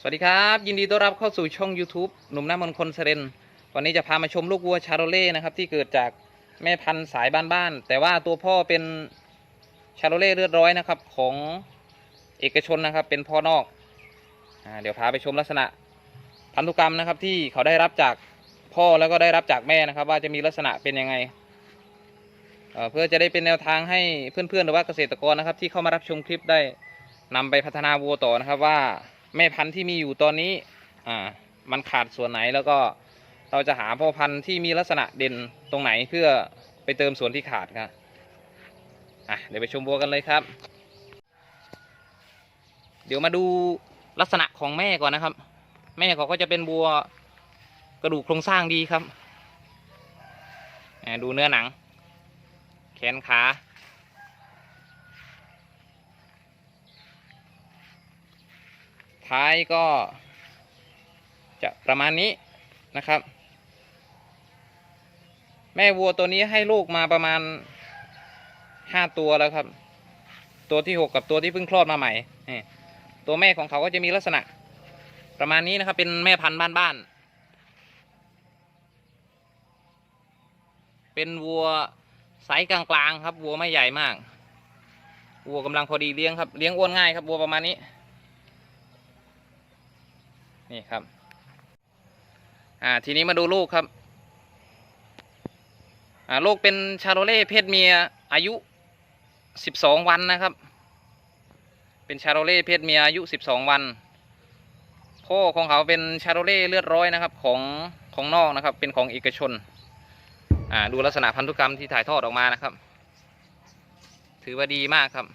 สวัสดีครับ ยินดีต้อนรับเข้าสู่ช่อง YouTube หนุ่มหน้ามนคนเซเรนวันนี้จะพามาชมลูกวัวชาโรเล่นะครับ ที่เกิดจากแม่พันธุ์สายบ้านๆแต่ว่าตัวพ่อเป็นชาโรเล่เลือดร้อยนะครับ ของเอกชนนะครับ เป็นพ่อนอกอเดี๋ยวพาไปชมลักษณะพันธุกรรมนะครับ ที่เขาได้รับจากพ่อแล้วก็ได้รับจากแม่นะครับ ว่าจะมีลักษณะเป็นยังไงเเพื่อจะได้เป็นแนวทางให้เพื่อนๆหรือว่าเกษตรกรนะครับ ที่เข้ามารับชมคลิปได้นำไปพัฒนาวัวต่อนะครับว่า แม่พันธุ์ที่มีอยู่ตอนนี้ อ่า มันขาดส่วนไหนแล้วก็เราจะหาพ่อพันธุ์ที่มีลักษณะเด่นตรงไหนเพื่อไปเติมส่วนที่ขาดครับอะเดี๋ยวไปชมวัวกันเลยครับ เดี๋ยวมาดูลักษณะของแม่ก่อนนะครับ แม่เขาก็จะเป็นวัวกระดูกโครงสร้างดีครับอ่ดูเนื้อหนัง แขนขา ท้ายก็ จะประมาณนี้นะครับ แม่วัวตัวนี้ให้ลูกมาประมาณห้าตัวแล้วครับ ตัวที่หกกับตัวที่เพิ่งคลอดมาใหม่ตัวแม่ของเขาก็จะมีลักษณะ ประมาณนี้นะครับ เป็นแม่พันธุ์บ้านๆเป็นวัวไซส์กลางๆครับ วัวไม่ใหญ่มาก วัวกำลังพอดีเลี้ยงครับ เลี้ยงอ้วนง่ายครับ วัวประมาณนี้ นี่ครับ อ่าทีนี้มาดูลูกครับ อ่าลูกเป็นชาโรเล่เพศเมียอายุสิบสองวันนะครับ เป็นชาโรเล่เพศเมียอายุสิบสองวันพ่อของเขาเป็นชาโรเล่เลือดร้อยนะครับของของนอกนะครับ เป็นของเอกชน อ่าดูลักษณะพันธุกรรมที่ถ่ายทอดออกมานะครับ ถือว่าดีมากครับ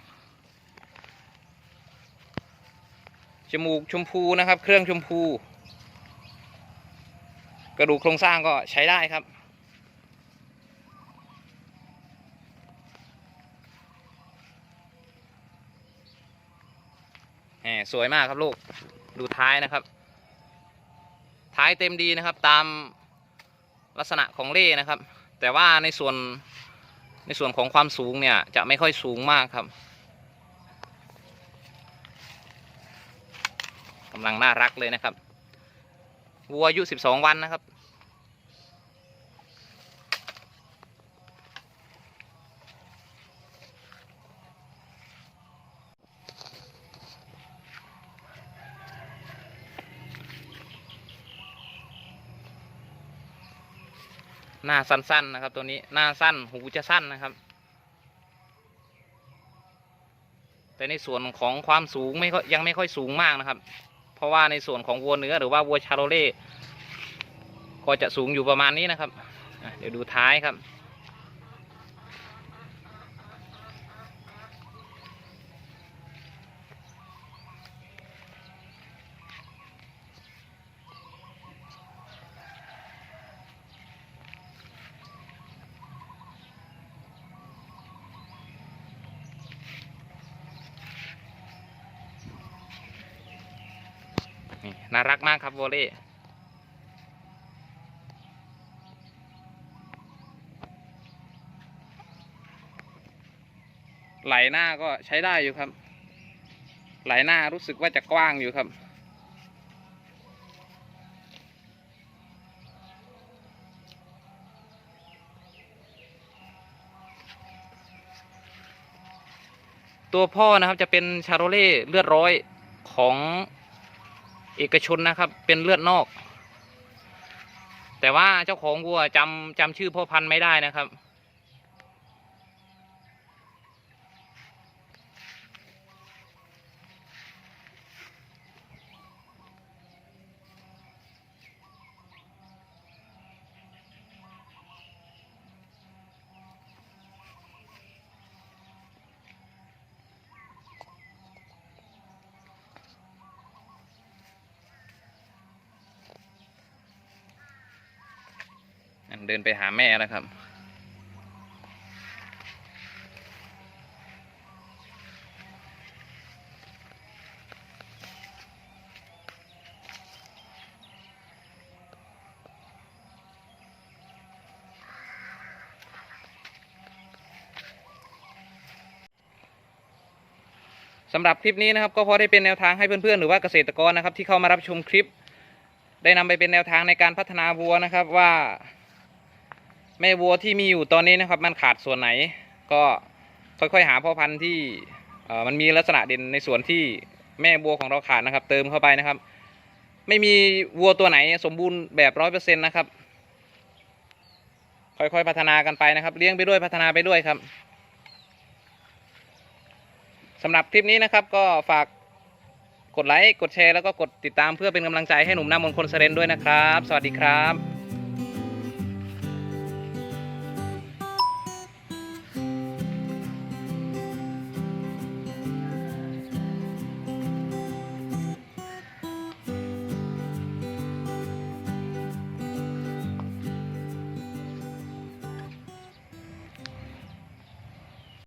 จมูกชมพูนะครับ เครื่องชมพู กระดูกโครงสร้างก็ใช้ได้ครับ แหมสวยมากครับลูก ดูท้ายนะครับ ท้ายเต็มดีนะครับตามลักษณะของเล่นะครับ แต่ว่าในส่วนในส่วนของความสูงเนี่ยจะไม่ค่อยสูงมากครับำลังน่ารักเลยนะครับวัวอายุ12วันนะครับ หน้าสั้นๆนะครับ ตัวนี้หน้าสั้นหูจะสั้นนะครับแต่ในส่วนของความสูงไม่ยังไม่ค่อยสูงมากนะครับ ราะว่าในส่วนของวัวเนื้อหรือว่าวัวชาโรเล่ก็จะสูงอยู่ประมาณนี้นะครับ เดี๋ยวดูท้ายครับ นี่น่ารักมากครับวอลเล่ไหลหน้าก็ใช้ได้อยู่ครับ ไหลหน้ารู้สึกว่าจะกว้างอยู่ครับ ตัวพ่อนะครับจะเป็นชาโรเล่เลือดร้อยของ เอกชนนะครับ เป็นเลือดนอก แต่ว่าเจ้าของวัวจำจำชื่อพ่อพันธุ์ไม่ได้นะครับ เดินไปหาแม่แล้วครับสสำหรับคลิปนี้นะครับก็พอได้เป็นแนวทางให้เพื่อนๆ หรือว่าเกษตรกรนะครับ ที่เข้ามารับชมคลิป ได้นำไปเป็นแนวทางในการพัฒนาวัวนะครับว่า แม่วัวที่มีอยู่ตอนนี้นะครับ มันขาดส่วนไหน ก็ค่อยๆหาพ่อพันธุ์ที่มันมีลักษณะเด่นในส่วนที่แม่วัวของเราขาดนะครับ เติมเข้าไปนะครับ ไม่มีวัวตัวไหนสมบูรณ์แบบร้อยเปอร์เซ็นต์นะครับ ค่อยๆพัฒนากันไปนะครับ เลี้ยงไปด้วยพัฒนาไปด้วยครับสำหรับคลิปนี้นะครับก็ฝากกดไลค์ กดแชร์ แล้วก็กดติดตามเพื่อเป็นกำลังใจให้หนุ่มหน้ามนต์คนเสเรนด้วยนะครับ สวัสดีครับ